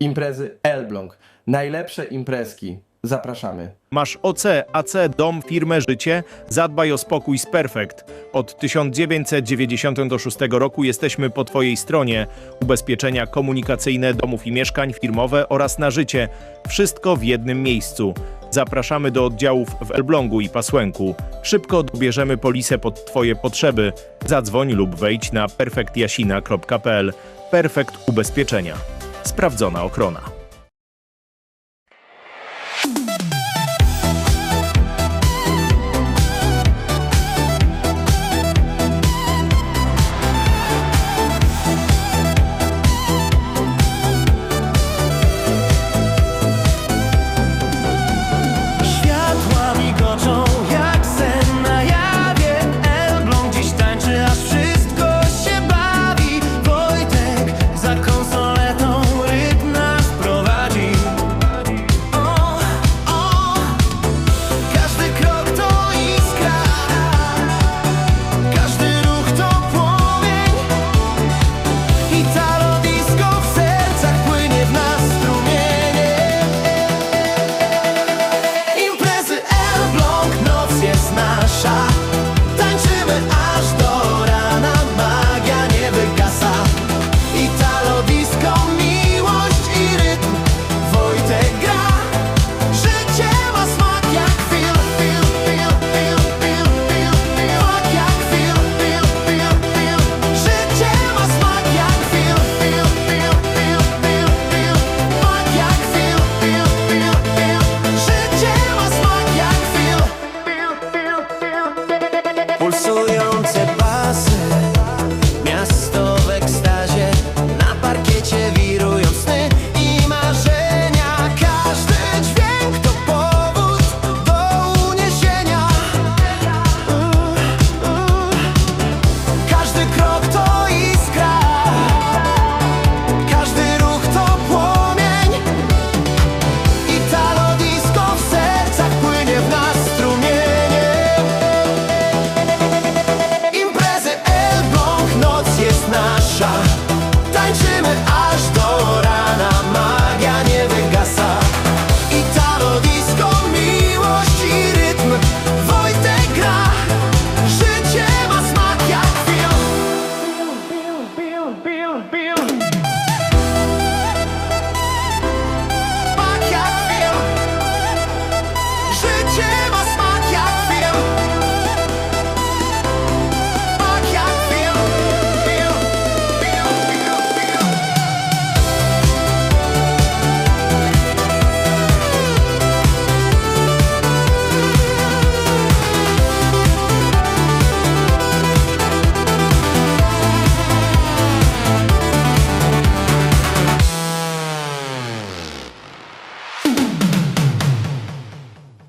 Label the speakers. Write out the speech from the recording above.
Speaker 1: imprezy Elbląg. Najlepsze imprezki. Zapraszamy.
Speaker 2: Masz OC, AC, dom, firmę, życie? Zadbaj o spokój z Perfekt. Od 1996 roku jesteśmy po Twojej stronie. Ubezpieczenia komunikacyjne domów i mieszkań, firmowe oraz na życie. Wszystko w jednym miejscu. Zapraszamy do oddziałów w Elblągu i Pasłęku. Szybko dobierzemy polisę pod Twoje potrzeby. Zadzwoń lub wejdź na perfektjasina.pl. Perfekt Ubezpieczenia. Sprawdzona ochrona.